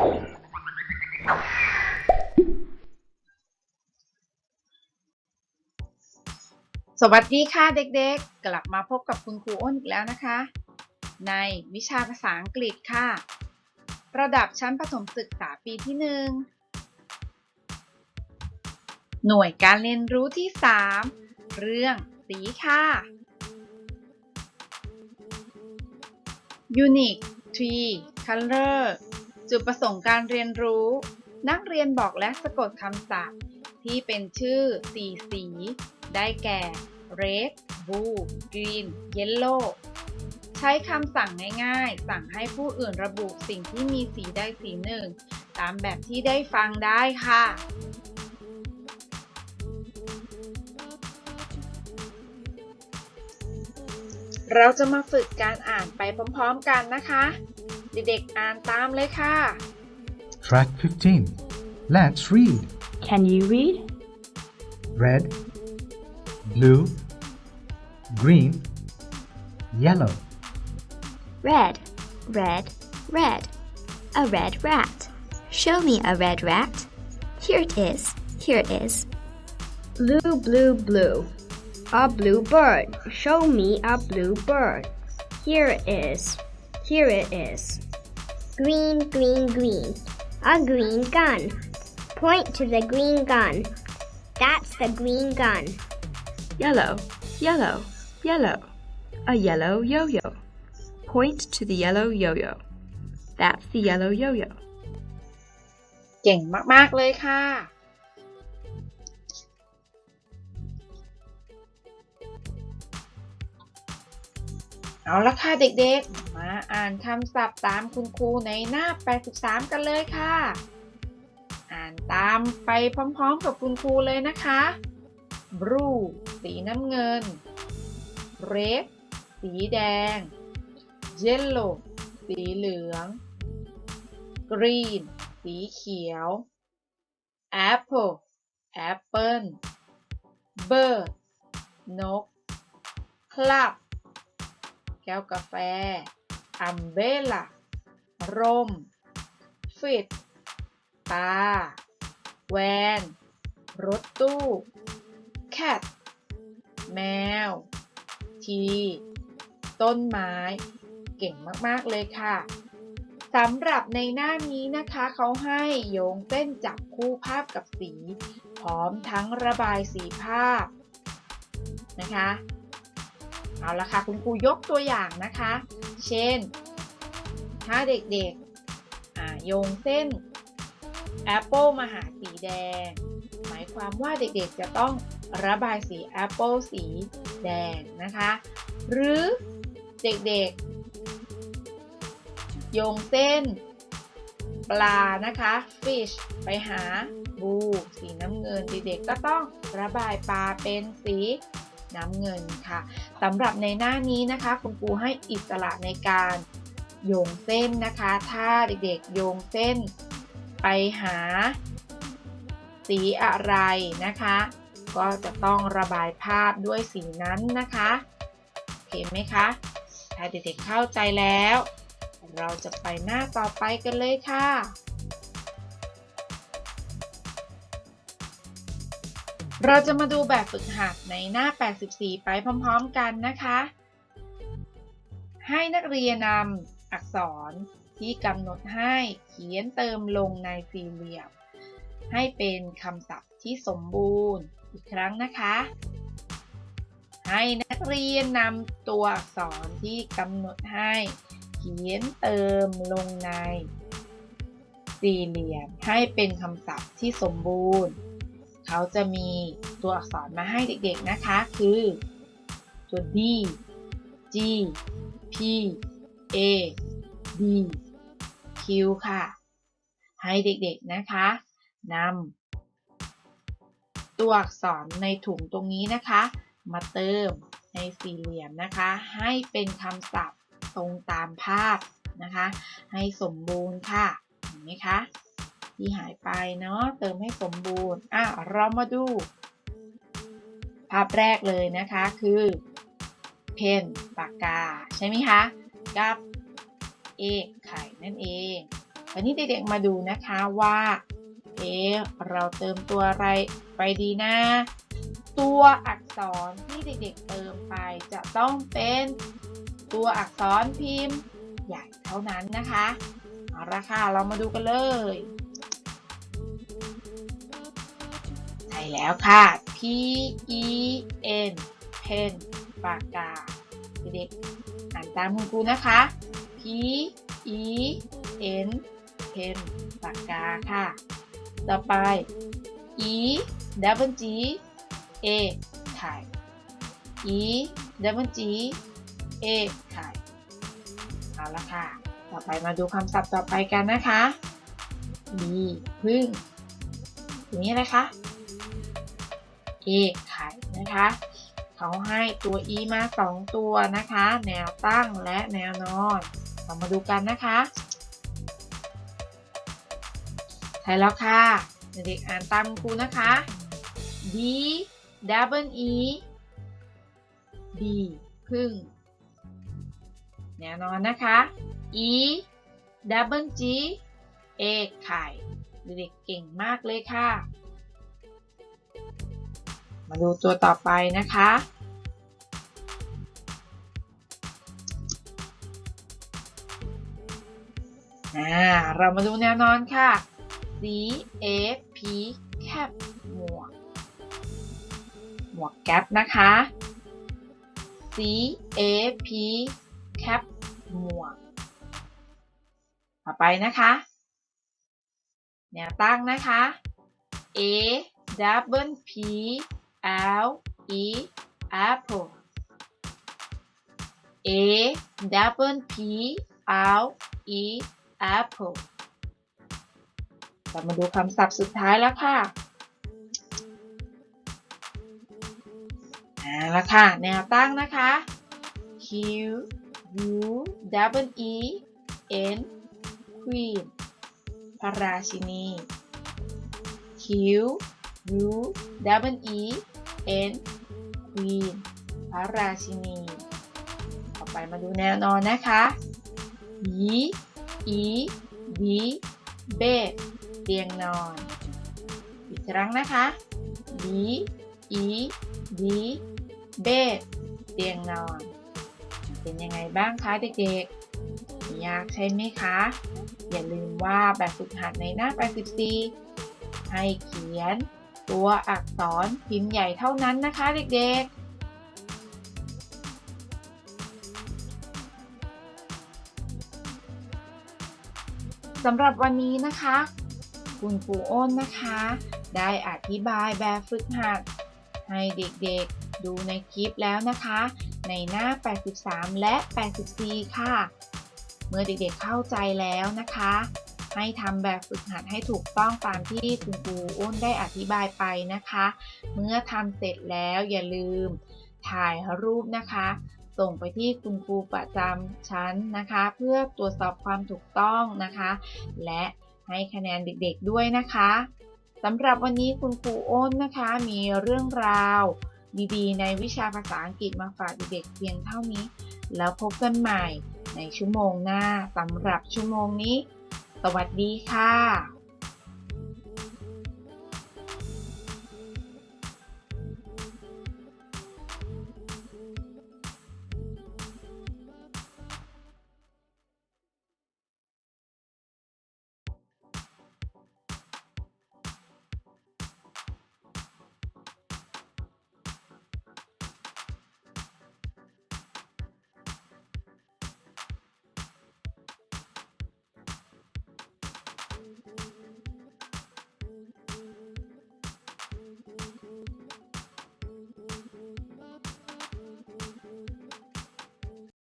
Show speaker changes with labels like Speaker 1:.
Speaker 1: สวัสดีค่ะเด็กๆ กลับมาพบกับคุณครูอ้นอีกแล้วนะคะ ในวิชาภาษาอังกฤษค่ะ ระดับชั้นประถมศึกษาปีที่หนึ่งหน่วยการเรียนรู้ที่ 3 เรื่องสีค่ะ Unique Tree Color จุดประสงค์การเรียนรู้ นักเรียนบอกและสะกดคำศัพท์ ที่เป็นชื่อสีสี ได้แก่ red blue green yellow ใช้คำสั่งง่ายๆ สั่งให้ผู้อื่นระบุสิ่งที่มีสีใดสีหนึ่ง ตามแบบที่ได้ฟังได้ค่ะเราจะมาฝึกการอ่านไปพร้อม ๆ กันนะคะ เด็กๆอ่านตามเลยค่ะ
Speaker 2: Track 15. Let's read.
Speaker 3: Can you read?
Speaker 2: Red, blue, green, yellow.
Speaker 4: Red, red, red. A red rat. Show me a red rat. Here it is. Here it is.
Speaker 3: Blue, blue, blue. A blue bird. Show me a blue bird. Here it is. Here it is.
Speaker 5: Green, green, green. A green gun. Point to the green gun. That's the green gun.
Speaker 3: Yellow, yellow, yellow. A yellow yo yo. Point to the yellow yo yo. That's the yellow yo yo.
Speaker 1: เก่งมากๆเลยค่ะ เอาละค่ะเด็กๆ มาอ่านคำศัพท์ตามคุณครูในหน้า 83 กันเลยค่ะ อ่านตามไปพร้อมๆกับคุณครูเลยนะคะ blue สีน้ำเงิน red สีแดง yellow สีเหลือง green สีเขียว apple แอปเปิล bird นก club ก้วกาแฟ umbrella ร่ม fit ตา van รถตู้ cat แมว tea ต้นไม้ เก่งมาก ๆ เลยค่ะสำหรับในหน้านี้นะคะเขาให้โยงเส้นจับคู่ภาพกับสี พร้อมทั้งระบายสีภาพนะคะ เอาละค่ะ คุณครูยกตัวอย่างนะคะ เช่น ถ้าเด็กๆโยงเส้นแอปเปิลมาหาสีแดง หมายความว่าเด็กๆจะต้องระบายสีแอปเปิลสีแดงนะคะ หรือเด็กๆ โยงเส้นปลานะคะ fish ไปหาบู สีน้ำเงินเด็กๆก็ต้องระบายปลาเป็นสี น้ำเงินค่ะสำหรับในหน้านี้นะคะคุณครูให้อิสระในการโยงเส้นนะคะ ถ้าเด็กๆโยงเส้นไปหา สีอะไรนะคะ ก็จะต้องระบายภาพด้วยสีนั้นนะคะเห็นไหมคะ ถ้าเด็กๆเข้าใจแล้ว เราจะไปหน้าต่อไปกันเลยค่ะ เราจะมาดูแบบฝึกหัดในหน้า 84 ไปพร้อมๆกันนะคะ ให้นักเรียนนำอักษรที่กำหนดให้เขียนเติมลงในสี่เหลี่ยม ให้เป็นคำศัพท์ที่สมบูรณ์อีกครั้งนะคะ ให้นักเรียนนำตัวอักษรที่กำหนดให้ เขียนเติมลงในสี่เหลี่ยม ให้เป็นคำศัพท์ที่สมบูรณ์ เขาจะมีตัวอักษรมาให้เด็กๆนะคะ คือ ตัว D G P A D Q ค่ะ ให้เด็กๆนะคะนำตัวอักษรในถุงตรงนี้นะคะ มาเติมในสี่เหลี่ยมนะคะ ให้เป็นคำศัพท์ตรงตามภาพนะคะ ให้สมบูรณ์ค่ะ เห็นไหมคะ ที่หายไปเนาะเติมให้สมบูรณ์อะเรามาดู ภาพแรกเลยนะคะคือเพนปากกาใช่ไหมคะกับเอกไข่นั่นเองอันนี้เด็กๆมาดูนะคะว่าเอ๊เราเติมตัวอะไรไปดีนะ ตัวอักษรที่เด็กๆเติมไปจะต้องเป็นตัวอักษรพิมพ์ใหญ่เท่านั้นนะคะ เอาละค่ะ เรามาดูกันเลย แล้วค่ะ P E N pen ปากกา เด็กอ่านตามคุณครูนะคะ P E N pen ปากกาค่ะ ต่อไป E double G A ไข่ E double G A ไข่เอาละค่ะ ต่อไปมาดูคำศัพท์ต่อไปกันนะคะ E พึ่งทีนี้อะไรคะ A ไข่นะคะเขาให้ตัว E มา 2 ตัวนะคะ แนวตั้งและแนวนอนเรามาดูกันนะคะใช่แล้วค่ะ เด็กอ่านตามครูนะคะ D double E D พึ่ง แนวนอนนะคะ E double G A ไข่ เด็กเก่งมากเลยค่ะ มาดูตัวต่อไปนะคะอ่าเรามาดูแนวนอนค่ะ C A P cap หมวก หมวกแก๊ปนะคะ C A P cap หมวก ต่อไปนะคะ แนวตั้งนะคะ A double P L E apple A double P L E apple เรามาดูคำศัพท์สุดท้ายแล้วค่ะอ่าละค่ะ แนวตั้งนะคะ Q U W E N Queen พระราชินี Q U W E N Queen พระราชินี ต่อไปมาดูแนวนอนนะคะ B E B bed เบเตียงนอน อีกครั้งนะคะ B E B bed เตียงนอน เป็นยังไงบ้างคะเด็กๆ ยากใช่ไหมคะ อย่าลืมว่าแบบฝึกหัดในหน้า 84 ให้เขียน ตัวอักษรพิมพ์ใหญ่เท่านั้นนะคะเด็กๆสำหรับวันนี้นะคะ คุณครูอ้นนะคะ ได้อธิบายแบบฝึกหัด ให้เด็กๆดูในคลิปแล้วนะคะ ในหน้า 83 และ 84 ค่ะ เมื่อเด็กๆเข้าใจแล้วนะคะ ให้ทำแบบฝึกหัดให้ถูกต้องตามที่คุณครูอ้นได้อธิบายไปนะคะ เมื่อทำเสร็จแล้วอย่าลืมถ่ายรูปนะคะ ส่งไปที่คุณครูประจำชั้นนะคะ เพื่อตรวจสอบความถูกต้องนะคะ และให้คะแนนเด็กๆด้วยนะคะสำหรับวันนี้คุณครูอ้นนะคะ มีเรื่องราวดีๆ ในวิชาภาษาอังกฤษมาฝากเด็กๆเพียงเท่านี้ แล้วพบกันใหม่ในชั่วโมงหน้าสำหรับชั่วโมงนี้ สวัสดีค่ะ